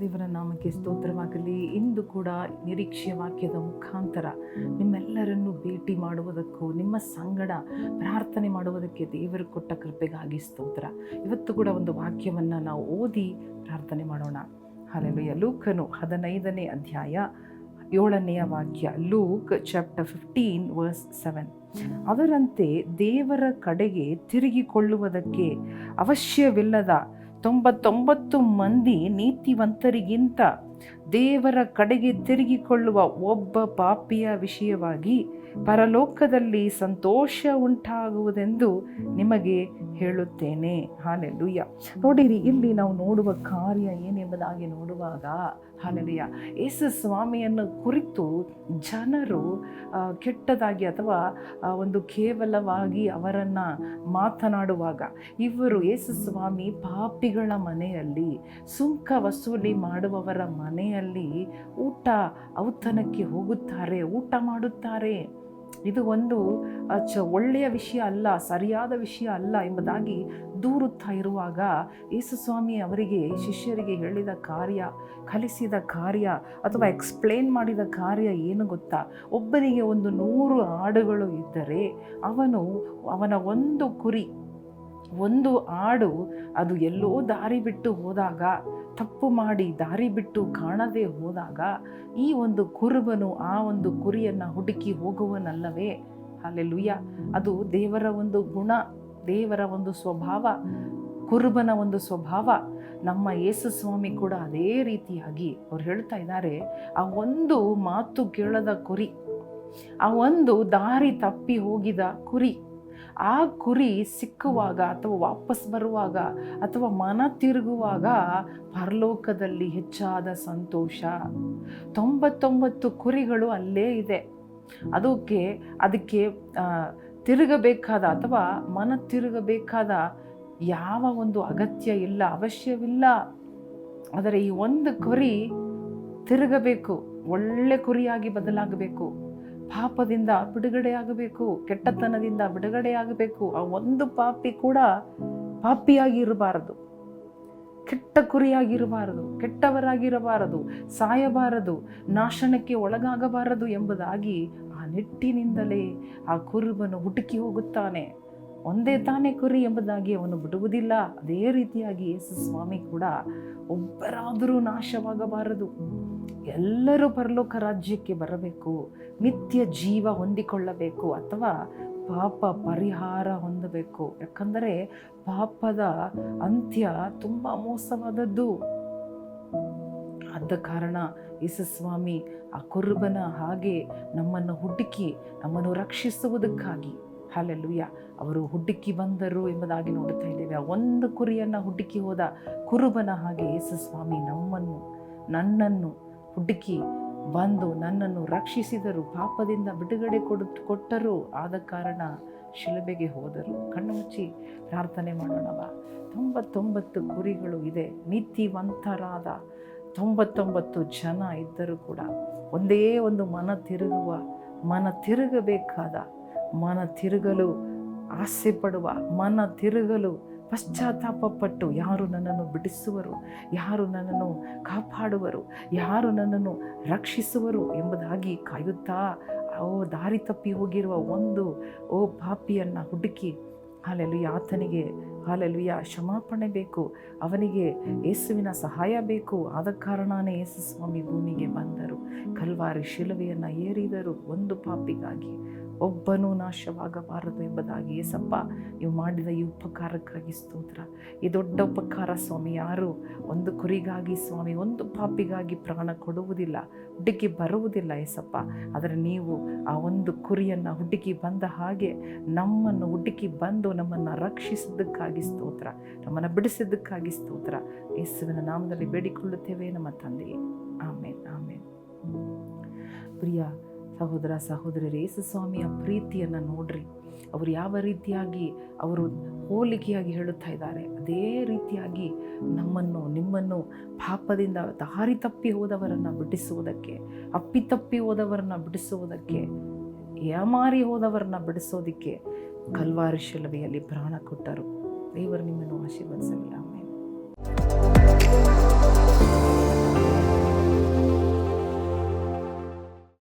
ದೇವರ ನಾಮಕ್ಕೆ ಸ್ತೋತ್ರವಾಗಲಿ. ಇಂದು ಕೂಡ ನಿರೀಕ್ಷೆ ವಾಕ್ಯದ ಮುಖಾಂತರ ನಿಮ್ಮೆಲ್ಲರನ್ನು ಭೇಟಿ ಮಾಡುವುದಕ್ಕೂ, ನಿಮ್ಮ ಸಂಗಡ ಪ್ರಾರ್ಥನೆ ಮಾಡುವುದಕ್ಕೆ ದೇವರು ಕೊಟ್ಟ ಕೃಪೆಗಾಗಿ ಸ್ತೋತ್ರ. ಇವತ್ತು ಕೂಡ ಒಂದು ವಾಕ್ಯವನ್ನು ನಾವು ಓದಿ ಪ್ರಾರ್ಥನೆ ಮಾಡೋಣ. ಹಲವೆಯ ಲೂಕನು ಹದಿನೈದನೇ ಅಧ್ಯಾಯ ಏಳನೆಯ ವಾಕ್ಯ, Luke chapter fifteen verse seven. ಅದರಂತೆ ದೇವರ ಕಡೆಗೆ ತಿರುಗಿಕೊಳ್ಳುವುದಕ್ಕೆ ಅವಶ್ಯವಿಲ್ಲದ ತೊಂಬತ್ತೊಂಬತ್ತು ಮಂದಿ ನೀತಿವಂತರಿಗಿಂತ ದೇವರ ಕಡೆಗೆ ತಿರುಗಿಕೊಳ್ಳುವ ಒಬ್ಬ ಪಾಪಿಯ ವಿಷಯವಾಗಿ ಪರಲೋಕದಲ್ಲಿ ಸಂತೋಷ ಉಂಟಾಗುವುದೆಂದು ನಿಮಗೆ ಹೇಳುತ್ತೇನೆ. ಹಾಲೆಲುಯ್ಯ. ನೋಡಿರಿ, ಇಲ್ಲಿ ನಾವು ನೋಡುವ ಕಾರ್ಯ ಏನೆಂಬುದಾಗಿ ನೋಡುವಾಗ, ಹಾಲೆಲುಯ್ಯ, ಯೇಸು ಸ್ವಾಮಿಯನ್ನು ಕುರಿತು ಜನರು ಕೆಟ್ಟದಾಗಿ ಅಥವಾ ಒಂದು ಕೇವಲವಾಗಿ ಅವರನ್ನು ಮಾತನಾಡುವಾಗ, ಇವರು ಯೇಸು ಸ್ವಾಮಿ ಪಾಪಿಗಳ ಮನೆಯಲ್ಲಿ, ಸುಂಕ ವಸೂಲಿ ಮಾಡುವವರ ಮನೆಯಲ್ಲಿ ಊಟ ಔತಣಕ್ಕೆ ಹೋಗುತ್ತಾರೆ, ಊಟ ಮಾಡುತ್ತಾರೆ. ಇದು ಒಂದು ಚ ಒಳ್ಳೆಯ ವಿಷಯ ಅಲ್ಲ, ಸರಿಯಾದ ವಿಷಯ ಅಲ್ಲ ಎಂಬುದಾಗಿ ದೂರುತ್ತಾ ಇರುವಾಗ ಯೇಸುಸ್ವಾಮಿ ಅವರಿಗೆ, ಶಿಷ್ಯರಿಗೆ ಹೇಳಿದ ಕಾರ್ಯ, ಕಲಿಸಿದ ಕಾರ್ಯ ಅಥವಾ ಎಕ್ಸ್ಪ್ಲೇನ್ ಮಾಡಿದ ಕಾರ್ಯ ಏನು ಗೊತ್ತಾ? ಒಬ್ಬನಿಗೆ ಒಂದು ನೂರು ಆಡುಗಳು ಇದ್ದರೆ ಅವನು, ಅವನ ಒಂದು ಕುರಿ ಒಂದು ಆಡು ಅದು ಎಲ್ಲೋ ದಾರಿ ಬಿಟ್ಟು ಹೋದಾಗ, ತಪ್ಪು ಮಾಡಿ ದಾರಿ ಬಿಟ್ಟು ಕಾಣದೇ ಹೋದಾಗ ಈ ಒಂದು ಕುರುಬನು ಆ ಒಂದು ಕುರಿಯನ್ನು ಹುಡುಕಿ ಹೋಗುವನಲ್ಲವೇ? ಅಲ್ಲೆಲ್ಲುಯ್ಯ ಅದು ದೇವರ ಒಂದು ಗುಣ, ದೇವರ ಒಂದು ಸ್ವಭಾವ, ಕುರುಬನ ಒಂದು ಸ್ವಭಾವ. ನಮ್ಮ ಯೇಸು ಸ್ವಾಮಿ ಕೂಡ ಅದೇ ರೀತಿಯಾಗಿ ಅವ್ರು ಹೇಳ್ತಾ ಇದ್ದಾರೆ, ಆ ಒಂದು ಮಾತು ಕೇಳದ ಕುರಿ, ಆ ಒಂದು ದಾರಿ ತಪ್ಪಿ ಹೋಗಿದ ಕುರಿ ಆ ಕುರಿ ಸಿಕ್ಕುವಾಗ ಅಥವಾ ವಾಪಸ್ ಬರುವಾಗ ಅಥವಾ ಮನ ತಿರುಗುವಾಗ ಪರಲೋಕದಲ್ಲಿ ಹೆಚ್ಚಾದ ಸಂತೋಷ. ತೊಂಬತ್ತೊಂಬತ್ತು ಕುರಿಗಳು ಅಲ್ಲೇ ಇದೆ. ಅದಕ್ಕೆ ಅದಕ್ಕೆ ತಿರುಗಬೇಕಾದ ಅಥವಾ ಮನ ತಿರುಗಬೇಕಾದ ಯಾವ ಒಂದು ಅಗತ್ಯ ಇಲ್ಲ, ಅವಶ್ಯವಿಲ್ಲ. ಆದರೆ ಈ ಒಂದು ಕುರಿ ತಿರುಗಬೇಕು, ಒಳ್ಳೆ ಕುರಿಯಾಗಿ ಬದಲಾಗಬೇಕು. ಪಾಪದಿಂದ ಬಿಡುಗಡೆಯಾಗಬೇಕು, ಕೆಟ್ಟತನದಿಂದ ಬಿಡುಗಡೆಯಾಗಬೇಕು. ಆ ಒಂದು ಪಾಪಿ ಕೂಡ ಪಾಪಿಯಾಗಿ ಇರಬಾರದು ಕೆಟ್ಟ ಕುರಿಯಾಗಿರಬಾರದು, ಕೆಟ್ಟವರಾಗಿರಬಾರದು, ಸಾಯಬಾರದು, ನಾಶನಕ್ಕೆ ಒಳಗಾಗಬಾರದು ಎಂಬುದಾಗಿ ಆ ನಿಟ್ಟಿನಿಂದಲೇ ಆ ಕುರುಬನು ಹುಡುಕಿ ಹೋಗುತ್ತಾನೆ. ಒಂದೇ ತಾನೇ ಕುರಿ ಎಂಬುದಾಗಿ ಅವನು ಬಿಡುವುದಿಲ್ಲ. ಅದೇ ರೀತಿಯಾಗಿ ಯೇಸು ಸ್ವಾಮಿ ಕೂಡ ಒಬ್ಬರಾದರೂ ನಾಶವಾಗಬಾರದು. ಎಲ್ಲರೂ ಪರಲೋಕ ರಾಜ್ಯಕ್ಕೆ ಬರಬೇಕು ನಿತ್ಯ ಜೀವ ಹೊಂದಿಕೊಳ್ಳಬೇಕು ಅಥವಾ ಪಾಪ ಪರಿಹಾರ ಹೊಂದಬೇಕು. ಯಾಕಂದರೆ ಪಾಪದ ಅಂತ್ಯ ತುಂಬ ಮೋಸವಾದದ್ದು. ಆದ ಕಾರಣ ಯೇಸುಸ್ವಾಮಿ ಆ ಕುರುಬನ ಹಾಗೆ ನಮ್ಮನ್ನು ಹುಡುಕಿ ನಮ್ಮನ್ನು ರಕ್ಷಿಸುವುದಕ್ಕಾಗಿ ಹಾಲೆಲ್ಲುಯ್ಯ ಅವರು ಹುಡುಕಿ ಬಂದರು ಎಂಬುದಾಗಿ ನೋಡುತ್ತಾ ಇದ್ದೇವೆ. ಆ ಒಂದು ಕುರಿಯನ್ನು ಹುಡುಕಿ ಹೋದ ಕುರುಬನ ಹಾಗೆ ಯೇಸುಸ್ವಾಮಿ ನಮ್ಮನ್ನು, ನನ್ನನ್ನು ಹುಡುಕಿ ಬಂದು ನನ್ನನ್ನು ರಕ್ಷಿಸಿದರು. ಪಾಪದಿಂದ ಬಿಡುಗಡೆ ಕೊಡು, ಕೊಟ್ಟರು. ಆದ ಕಾರಣ ಶಿಲುಬೆಗೆ ಹೋದರು. ಕಣ್ಣು ಮುಚ್ಚಿ ಪ್ರಾರ್ಥನೆ ಮಾಡೋಣವ ತೊಂಬತ್ತೊಂಬತ್ತು ಕುರಿಗಳು ಇದೆ. ನೀತಿವಂತರಾದ ತೊಂಬತ್ತೊಂಬತ್ತು ಜನ ಇದ್ದರೂ ಕೂಡ ಒಂದೇ ಒಂದು ಮನ ತಿರುಗುವ, ಮನ ತಿರುಗಬೇಕಾದ ಮನ ತಿರುಗಲು ಆಸೆ ಪಡುವ ಮನ ತಿರುಗಲು ಪಶ್ಚಾತ್ತಾಪಪಟ್ಟು ಯಾರು ನನ್ನನ್ನು ಬಿಡಿಸುವರು, ಯಾರು ನನ್ನನ್ನು ಕಾಪಾಡುವರು, ಯಾರು ನನ್ನನ್ನು ರಕ್ಷಿಸುವರು ಎಂಬುದಾಗಿ ಕಾಯುತ್ತಾ ಓ ದಾರಿ ತಪ್ಪಿ ಹೋಗಿರುವ ಒಂದು, ಓ ಪಾಪಿಯನ್ನು ಹುಡುಕಿ, ಹಾಲೆಲುಯ್ಯ, ಆತನಿಗೆ ಹಾಲೆಲುಯ್ಯ ಕ್ಷಮಾಪಣೆ ಬೇಕು, ಅವನಿಗೆ ಯೇಸುವಿನ ಸಹಾಯ ಬೇಕು, ಆದ ಕಾರಣನೇ ಯೇಸು ಸ್ವಾಮಿ ಭೂಮಿಗೆ ಬಂದರು, ಕಲ್ವಾರಿ ಶಿಲುವೆಯನ್ನು ಏರಿದರು, ಒಂದು ಪಾಪಿಗಾಗಿ. ಒಬ್ಬನೂ ನಾಶವಾಗಬಾರದು ಎಂಬುದಾಗಿ ಏಸಪ್ಪ, ನೀವು ಮಾಡಿದ ಈ ಉಪಕಾರಕ್ಕಾಗಿ ಸ್ತೋತ್ರ. ಈ ದೊಡ್ಡ ಉಪಕಾರ ಸ್ವಾಮಿ, ಯಾರು ಒಂದು ಕುರಿಗಾಗಿ ಸ್ವಾಮಿ, ಒಂದು ಪಾಪಿಗಾಗಿ ಪ್ರಾಣ ಕೊಡುವುದಿಲ್ಲ ಹುಡುಗಿ ಬರುವುದಿಲ್ಲ ಏಸಪ್ಪ. ಆದರೆ ನೀವು ಆ ಒಂದು ಕುರಿಯನ್ನು ಹುಡುಗಿ ಬಂದ ಹಾಗೆ ನಮ್ಮನ್ನು ಹುಡುಕಿ ಬಂದು ನಮ್ಮನ್ನು ರಕ್ಷಿಸಿದ್ದಕ್ಕಾಗಿ ಸ್ತೋತ್ರ, ನಮ್ಮನ್ನು ಬಿಡಿಸಿದ್ದಕ್ಕಾಗಿ ಸ್ತೋತ್ರ. ಯೇಸುವಿನ ನಾಮದಲ್ಲಿ ಬೇಡಿಕೊಳ್ಳುತ್ತೇವೆ ನಮ್ಮ ತಂದೆಯೇ. ಆಮೇಲೆ ಆಮೇಲೆ ಪ್ರಿಯ ಸಹೋದರ ಸಹೋದರರೇ ಯೇಸುಸ್ವಾಮಿಯ ಪ್ರೀತಿಯನ್ನು ನೋಡ್ರಿ. ಅವರು ಯಾವ ರೀತಿಯಾಗಿ ಅವರು ಹೋಲಿಕೆಯಾಗಿ ಹೇಳುತ್ತಾ ಇದ್ದಾರೆ, ಅದೇ ರೀತಿಯಾಗಿ ನಮ್ಮನ್ನು, ನಿಮ್ಮನ್ನು ಪಾಪದಿಂದ ದಾರಿ ತಪ್ಪಿ ಹೋದವರನ್ನು ಬಿಡಿಸುವುದಕ್ಕೆ ಅಪ್ಪಿತಪ್ಪಿ ಹೋದವರನ್ನು ಬಿಡಿಸುವುದಕ್ಕೆ ಯಮಾರಿ ಹೋದವರನ್ನ ಬಿಡಿಸೋದಕ್ಕೆ ಕಲ್ವಾರಿ ಶಿಲವೆಯಲ್ಲಿ ಪ್ರಾಣ ಕೊಟ್ಟರು. ದೇವರು ನಿಮ್ಮನ್ನು ಆಶೀರ್ವದಿಸಲಿ. ಆಮೇಲೆ